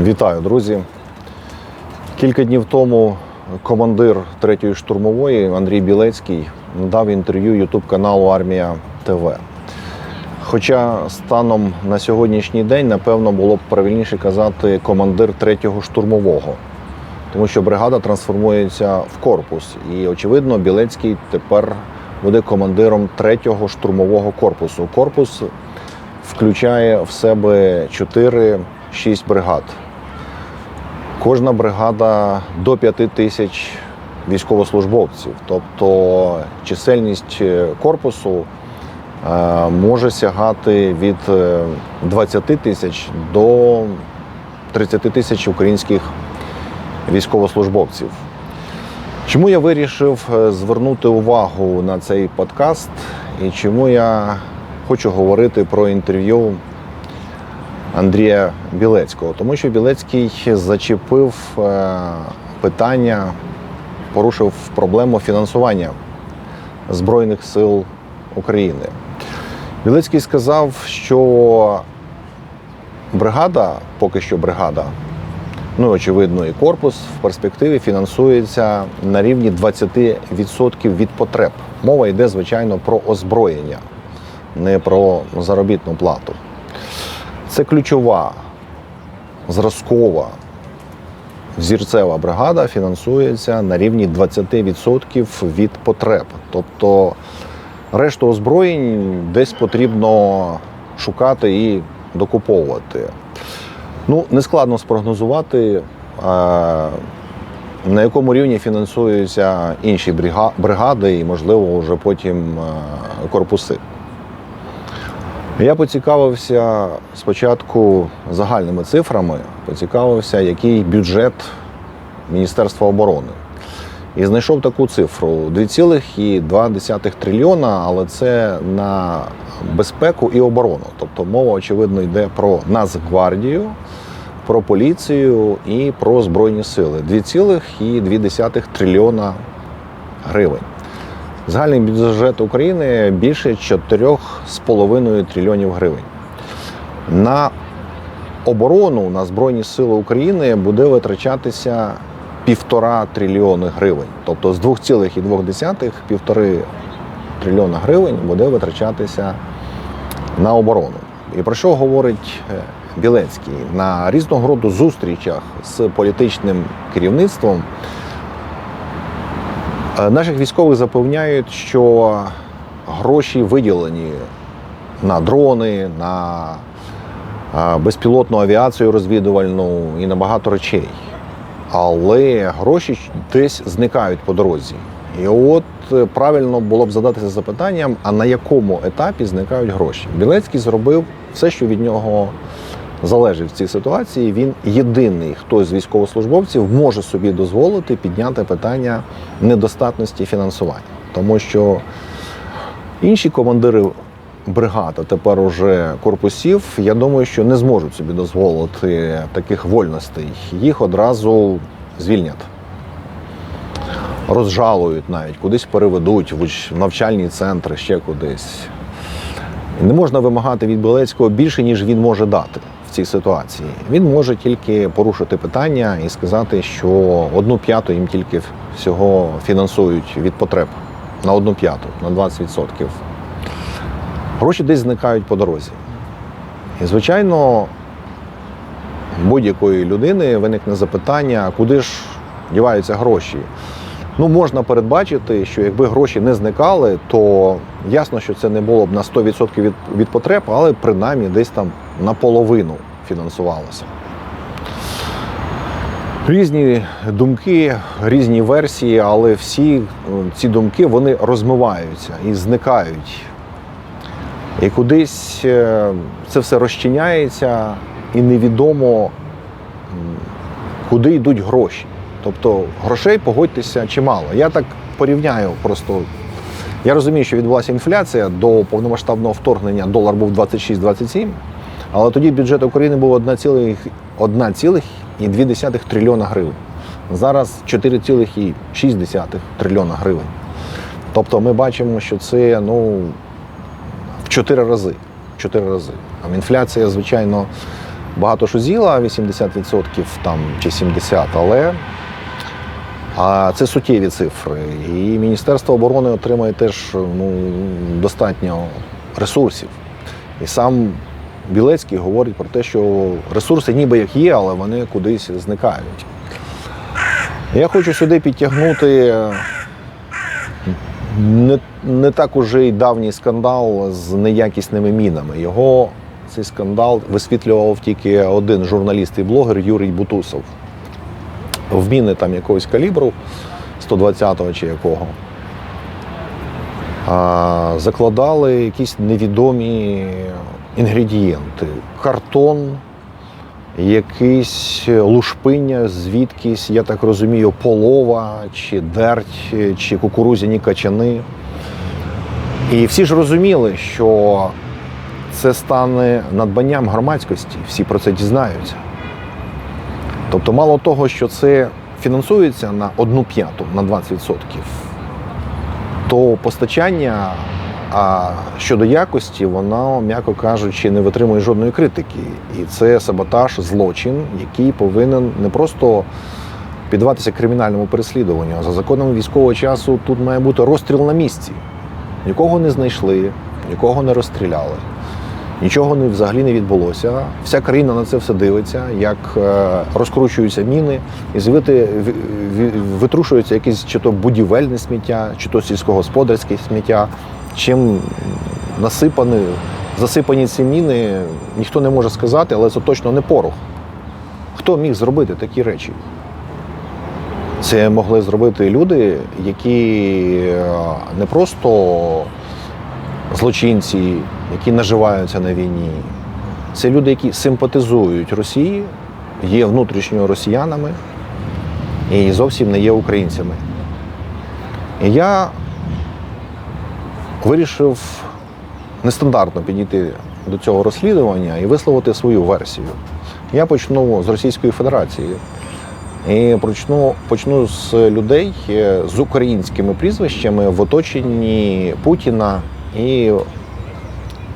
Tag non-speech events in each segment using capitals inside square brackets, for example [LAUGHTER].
Вітаю, друзі. Кілька днів тому командир 3-ї штурмової Андрій Білецький дав інтерв'ю Ютуб каналу Армія ТВ. Хоча станом на сьогоднішній день, напевно, було б правильніше казати командир 3-го штурмового, тому що бригада трансформується в корпус. І, очевидно, Білецький тепер буде командиром 3-го штурмового корпусу. Корпус включає в себе 4-6 бригад. Кожна бригада до 5 тисяч військовослужбовців. Тобто чисельність е, корпусу е, може сягати від е, 20 тисяч до 30 тисяч українських військовослужбовців. Чому я вирішив е, звернути увагу на цей подкаст і чому я хочу говорити про інтерв'ю Андрія Білецького? Тому що Білецький зачепив е, питання, порушив проблему фінансування Збройних сил України. Білецький сказав, що бригада, поки що бригада, ну очевидно, і корпус в перспективі фінансується на рівні 20% від потреб. Мова йде, звичайно, про озброєння, не про заробітну плату. Це ключова, зразкова, зірцева бригада фінансується на рівні 20% від потреб. Тобто решту озброєнь десь потрібно шукати і докуповувати. Ну, нескладно спрогнозувати, е, на якому рівні фінансуються інші бригади і, можливо, вже потім е, корпуси. Я поцікавився спочатку загальними цифрами, поцікавився, який бюджет Міністерства оборони. І знайшов таку цифру 2,2 трильйона, але це на безпеку і оборону. Тобто мова, очевидно, йде про Нацгвардію, про поліцію і про Збройні сили. 2,2 трильйона гривень. Загальний бюджет України більше 4,5 трильйонів гривень. На оборону на Збройні Сили України буде витрачатися півтора трильйони гривень. Тобто з 2,2 півтори трильйона гривень буде витрачатися на оборону. І про що говорить е, Білецький? На різного роду зустрічах з політичним керівництвом Наших військових запевняють, що гроші виділені на дрони, на е, безпілотну авіацію розвідувальну і на багато речей. Але гроші десь зникають по дорозі. І от е, правильно було б задатися запитанням, а на якому етапі зникають гроші? Білецький зробив все, що від нього залежить в цій ситуації. Він єдиний, хто з військовослужбовців може собі дозволити підняти питання недостатності фінансування, тому що інші командири бригад, тепер уже корпусів, я думаю, що не зможуть собі дозволити таких вольностей. Їх одразу звільнять. Розжалують навіть, кудись переведуть в навчальні центри, ще кудись. Не можна вимагати від Білецького більше, ніж він може дати цій ситуації. Він може тільки порушити питання і сказати, що одну п'яту їм тільки всього фінансують від потреб на одну п'яту, на 20%. Гроші десь зникають по дорозі. І, звичайно, будь-якої людини виникне запитання, куди ж діваються гроші. Ну, можна передбачити, що якби гроші не зникали, то ясно, що це не було б на 100% від, від потреб, але принаймні десь там наполовину фінансувалося. Різні думки, різні версії, але всі е, ці думки вони розмиваються і зникають. І кудись е, це все розчиняється, і невідомо, куди йдуть гроші. Тобто грошей, погодьтеся, чимало. Я так порівняю просто. Я розумію, що відбулася інфляція до повномасштабного вторгнення долар був 26-27, але тоді бюджет України був 1,2 1,2 трильйона гривень. Зараз 4,6 трильйона гривень. Тобто ми бачимо, що це ну, в 4 рази. В 4 рази. Там інфляція, звичайно, багато що з'їла, 80% там чи 70%, але а це суттєві цифри. І Міністерство оборони отримує теж ну, достатньо ресурсів. І сам Білецький говорить про те, що ресурси ніби як є, але вони кудись зникають. Я хочу сюди підтягнути не, не так уже й давній скандал з неякісними мінами. Його цей скандал висвітлював тільки один журналіст і блогер Юрій Бутусов. В міни там якогось калібру 120-го чи якого. Закладали якісь невідомі інгредієнти. Картон, якийсь лушпиння, звідкись, я так розумію, полова, чи дерть, чи кукурузяні качани. І всі ж розуміли, що це стане надбанням громадськості, всі про це дізнаються. Тобто, мало того, що це фінансується на одну п'яту, на 20%, то постачання а щодо якості, воно, м'яко кажучи, не витримує жодної критики. І це саботаж, злочин, який повинен не просто піддаватися кримінальному переслідуванню, за законом військового часу тут має бути розстріл на місці. Нікого не знайшли, нікого не розстріляли, нічого не, взагалі не відбулося. Вся країна на це все дивиться, як е, розкручуються міни, і звідти витрушується якесь чи то будівельне сміття, чи то сільськогосподарське сміття. Чим насипані, засипані ці міни, ніхто не може сказати, але це точно не порох. Хто міг зробити такі речі? Це могли зробити люди, які е, не просто злочинці, які наживаються на війні. Це люди, які симпатизують Росії, є внутрішньо росіянами і зовсім не є українцями. І я вирішив нестандартно підійти до цього розслідування і висловити свою версію. Я почну з Російської Федерації. І почну, почну з людей е, з українськими прізвищами в оточенні Путіна, і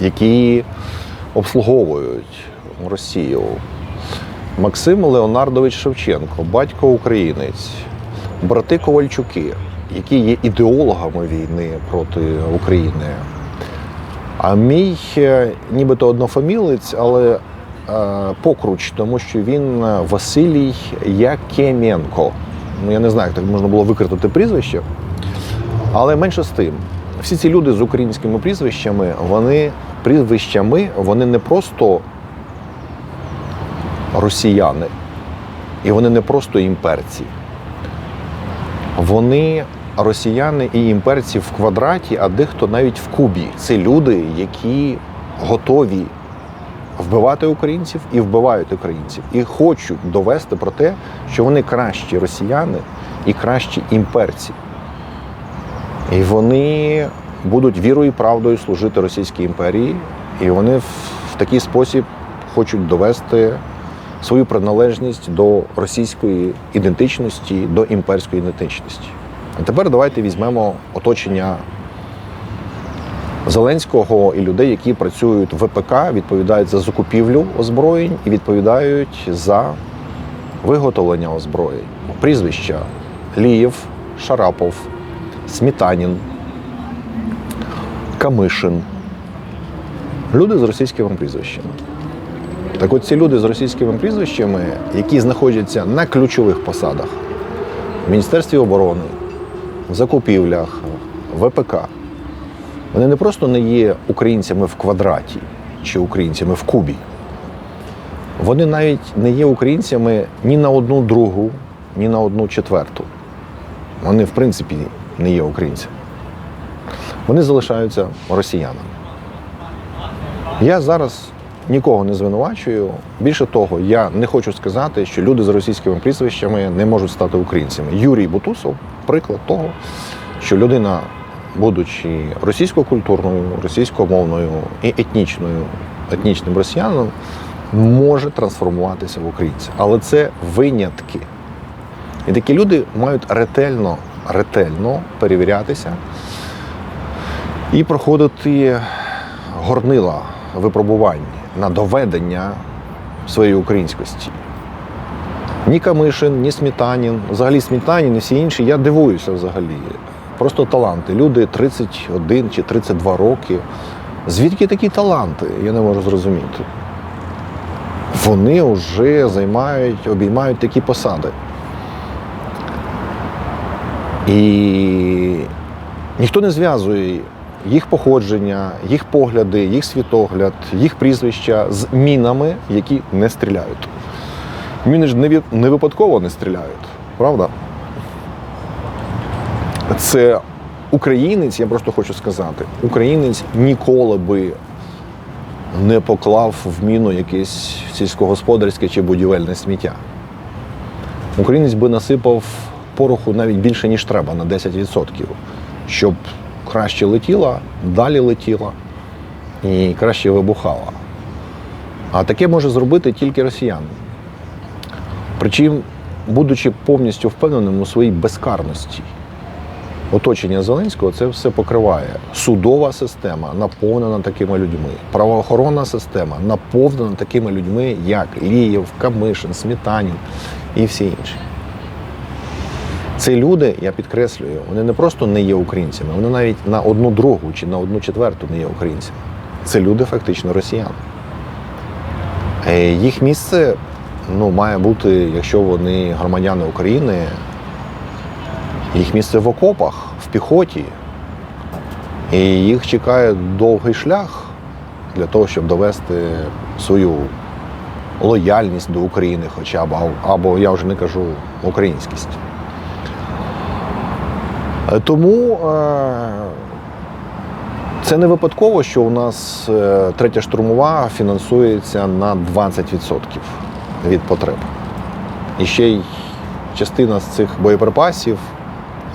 які обслуговують Росію. Максим Леонардович Шевченко, батько українець, брати Ковальчуки, які є ідеологами війни проти України. А мій е, нібито однофамілець, але е, покруч, тому що він е, Василій Якеменко. Ну, я не знаю, як так можна було викритати прізвище. Але менше з тим, всі ці люди з українськими прізвищами, вони прізвищами, вони не просто росіяни, і вони не просто імперці. Вони росіяни і імперці в квадраті, а дехто навіть в кубі. Це люди, які готові вбивати українців і вбивають українців, і хочуть довести про те, що вони кращі росіяни і кращі імперці. І вони будуть вірою і правдою служити Російській імперії, і вони в, такий спосіб хочуть довести свою приналежність до російської ідентичності, до імперської ідентичності. А тепер давайте візьмемо оточення Зеленського і людей, які працюють в ВПК, відповідають за закупівлю озброєнь і відповідають за виготовлення озброєнь. Прізвища Лієв, Шарапов, Смітанін, Камишин. Люди з російськими прізвищами. Так от ці люди з російськими прізвищами, які знаходяться на ключових посадах в Міністерстві оборони, закупівлях, ВПК, вони не просто не є українцями в квадраті чи українцями в кубі. Вони навіть не є українцями ні на одну другу, ні на одну четверту. Вони, в принципі, не є українцями. Вони залишаються росіянами. Я зараз нікого не звинувачую. Більше того, я не хочу сказати, що люди з російськими прізвищами не можуть стати українцями. Юрій Бутусов приклад того, що людина, будучи російсько-культурною, російськомовною і етнічною, етнічним росіянином, може трансформуватися в українця. Але це винятки. І такі люди мають ретельно, ретельно перевірятися і проходити горнила випробувань на доведення своєї українськості. Ні Камишин, ні Смітанін, взагалі Смітанін і всі інші, я дивуюся взагалі. Просто таланти. Люди 31 чи 32 роки. Звідки такі таланти? Я не можу зрозуміти. Вони вже займають, обіймають такі посади. І ніхто не зв'язує їх походження, їх погляди, їх світогляд, їх прізвища з мінами, які не стріляють. Міни ж не випадково не стріляють, правда? Це українець, я просто хочу сказати, українець ніколи би не поклав в міну якесь сільськогосподарське чи будівельне сміття. Українець би насипав пороху навіть більше, ніж треба, на 10%, щоб краще летіла, далі летіла і краще вибухала. А таке може зробити тільки росіяни. Причому, будучи повністю впевненим у своїй безкарності. Оточення Зеленського це все покриває. Судова система наповнена такими людьми. Правоохоронна система наповнена такими людьми, як Лієв, Камишин, Смітанін і всі інші. Ці люди, я підкреслюю, вони не просто не є українцями, вони навіть на одну другу чи на одну четверту не є українцями. Це люди фактично росіяни. Е, Їх місце ну, має бути, якщо вони громадяни України, їх місце в окопах, в піхоті. І їх чекає довгий шлях для того, щоб довести свою лояльність до України, хоча б, або- або я вже не кажу українськість. Е, Тому е, це не випадково, що у нас е, третя штурмова фінансується на 20% від потреб. І ще й частина з цих боєприпасів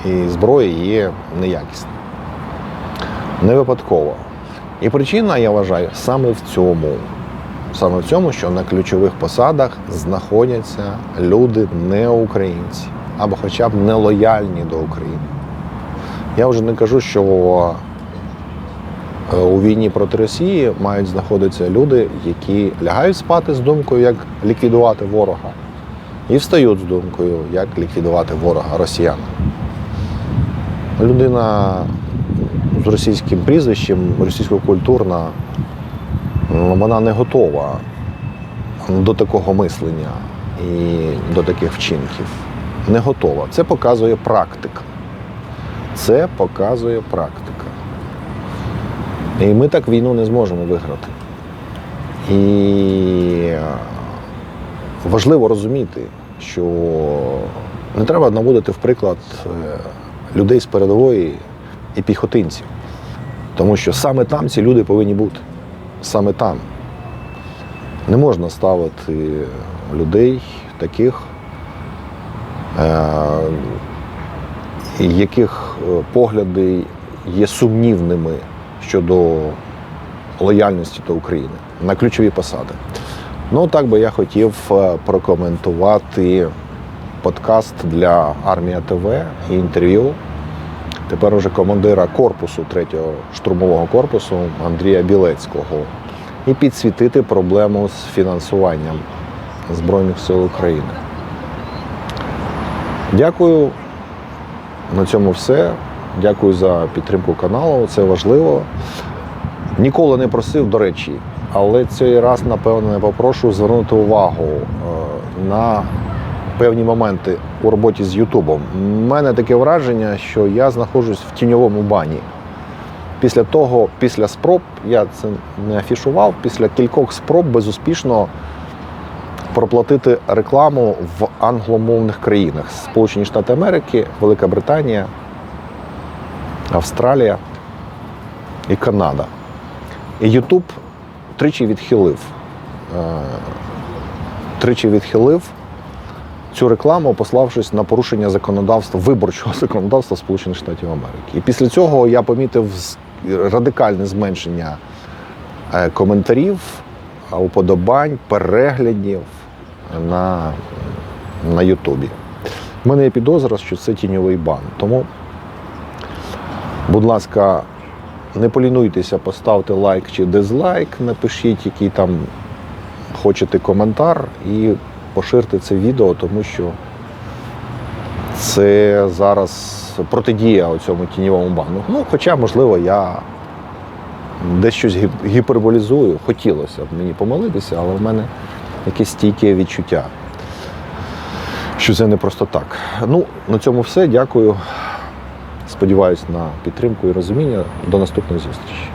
і зброї є неякісна. Не випадково. І причина, я вважаю, саме в цьому. Саме в цьому, що на ключових посадах знаходяться люди не українці, або хоча б не лояльні до України. Я вже не кажу, що е, у війні проти Росії мають знаходитися люди, які лягають спати з думкою, як ліквідувати ворога, і встають з думкою, як ліквідувати ворога росіян. Людина з російським прізвищем, російсько-культурна, вона не готова до такого мислення і до таких вчинків. Не готова. Це показує практика. Це показує практика. І ми так війну не зможемо виграти. І важливо розуміти, що не треба наводити в приклад е, людей з передової і піхотинців. Тому що саме там ці люди повинні бути. Саме там. Не можна ставити людей таких, е, яких е, погляди є сумнівними щодо лояльності до України на ключові посади. Ну, так би я хотів е, прокоментувати подкаст для Армія ТВ і інтерв'ю. Тепер уже командира корпусу 3-го штурмового корпусу Андрія Білецького і підсвітити проблему з фінансуванням Збройних сил України. Дякую. На цьому все. Дякую за підтримку каналу. Це важливо. Ніколи не просив, до речі, але цей раз, напевно, я попрошу звернути увагу е, на певні моменти у роботі з Ютубом. У мене таке враження, що я знаходжусь в тіньовому бані. Після того, після спроб, я це не афішував, після кількох спроб безуспішно проплатити рекламу в англомовних країнах: Сполучені Штати Америки, Велика Британія, Австралія і Канада. І Ютуб тричі відхилив. е, Тричі відхилив цю рекламу, пославшись на порушення законодавства, виборчого [LAUGHS] законодавства Сполучених Штатів Америки. І після цього я помітив радикальне зменшення е, коментарів, уподобань, переглядів на, на Ютубі. У мене є підозра, що це тіньовий бан. Тому, будь ласка, не полінуйтеся, поставте лайк чи дизлайк, напишіть, який там хочете коментар і поширте це відео, тому що це зараз протидія цьому тіньовому бану. Ну, хоча, можливо, я десь щось гіперболізую. Хотілося б мені помилитися, але в мене якесь стійке відчуття, що це не просто так. Ну, на цьому все. Дякую. Сподіваюсь на підтримку і розуміння. До наступної зустрічі.